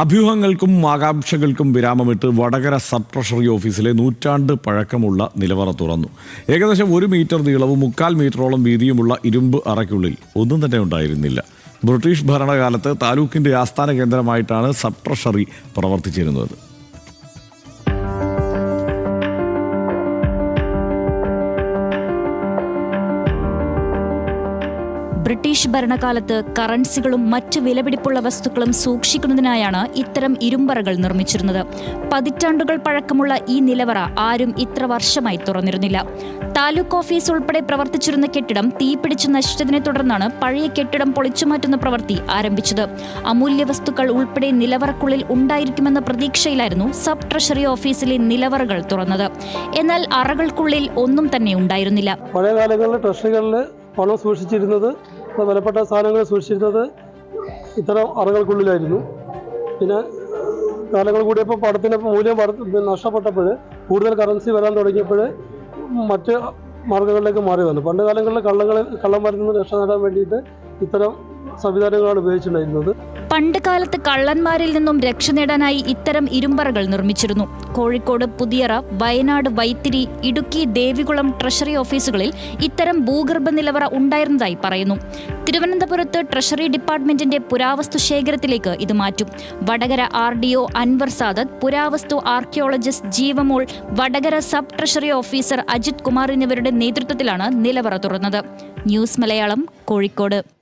അഭ്യൂഹങ്ങൾക്കും ആകാംക്ഷകൾക്കും വിരാമമിട്ട് Vadakara sub treasury ഓഫീസിലെ നൂറ്റാണ്ട് പഴക്കമുള്ള നിലവറ തുറന്നു. ഏകദേശം ഒരു മീറ്റർ നീളവും മുക്കാൽ മീറ്ററോളം വീതിയുമുള്ള ഇരുമ്പ് അറയ്ക്കുള്ളിൽ ഒന്നും തന്നെ ഉണ്ടായിരുന്നില്ല. ബ്രിട്ടീഷ് ഭരണകാലത്ത് താലൂക്കിന്റെ ആസ്ഥാന കേന്ദ്രമായിട്ടാണ് സബ് ട്രഷറി പ്രവർത്തിച്ചിരുന്നത്. ബ്രിട്ടീഷ് ഭരണകാലത്ത് കറൻസികളും മറ്റ് വിലപിടിപ്പുള്ള വസ്തുക്കളും സൂക്ഷിക്കുന്നതിനായാണ് ഇത്തരം ഇരുമ്പറകൾ നിർമ്മിച്ചിരുന്നത്. പതിറ്റാണ്ടുകൾ പഴക്കമുള്ള ഈ നിലവറ ആരും ഇത്ര വർഷമായി തുറന്നിരുന്നില്ല. താലൂക്ക് ഓഫീസ് ഉൾപ്പെടെ പ്രവർത്തിച്ചിരുന്ന കെട്ടിടം തീപിടിച്ച് നശിച്ചതിനെ തുടർന്നാണ് പഴയ കെട്ടിടം പൊളിച്ചുമാറ്റുന്ന പ്രവൃത്തി ആരംഭിച്ചത്. അമൂല്യ വസ്തുക്കൾ ഉൾപ്പെടെ നിലവറക്കുള്ളിൽ ഉണ്ടായിരിക്കുമെന്ന പ്രതീക്ഷയിലായിരുന്നു സബ് ട്രഷറി ഓഫീസിലെ നിലവറകൾ തുറന്നത്. എന്നാൽ അറകൾക്കുള്ളിൽ ഒന്നും തന്നെ ഉണ്ടായിരുന്നില്ല. പഴയ കാലങ്ങളിൽ ട്രഷറികളിൽ പണം സൂക്ഷിച്ചിരുന്നത് വിലപ്പെട്ട സാധനങ്ങൾ സൂക്ഷിച്ചിരുന്നത് ഇത്തരം അറകൾക്കുള്ളിലായിരുന്നു. പിന്നെ കാലങ്ങൾ കൂടിയപ്പോൾ പണത്തിന്റെ മൂല്യം നഷ്ടപ്പെട്ടപ്പോൾ കൂടുതൽ കറൻസി വരാൻ തുടങ്ങിയപ്പോൾ മറ്റ് മാർഗങ്ങളിലേക്ക് മാറി വന്നു. പണ്ട് കാലങ്ങളിൽ കള്ളങ്ങളിൽ കള്ളം നിന്ന് രക്ഷ നേടാൻ വേണ്ടിയിട്ട് ഇത്തരം സംവിധാനങ്ങളാണ് ഉപയോഗിച്ചിട്ടുണ്ടായിരുന്നത്. പണ്ട് കാലത്ത് കള്ളന്മാരിൽ നിന്നും രക്ഷ നേടാനായി ഇത്തരം ഇരുമ്പറകൾ നിർമ്മിച്ചിരുന്നു. കോഴിക്കോട് പുതിയറ വയനാട് വൈത്തിരി ഇടുക്കി ദേവികുളം ട്രഷറി ഓഫീസുകളിൽ ഇത്തരം ഭൂഗർഭ നിലവറ ഉണ്ടായിരുന്നതായി പറയുന്നു. തിരുവനന്തപുരത്ത് ട്രഷറി ഡിപ്പാർട്ട്മെന്റിന്റെ പുരാവസ്തു ശേഖരത്തിലേക്ക് ഇത് മാറ്റും. Vadakara R D O Anwar Sadath പുരാവസ്തു archaeologist Jeevamol Vadakara sub treasury officer Ajith Kumar എന്നിവരുടെ നേതൃത്വത്തിലാണ് നിലവറ തുറന്നത്. ന്യൂസ് മലയാളം കോഴിക്കോട്.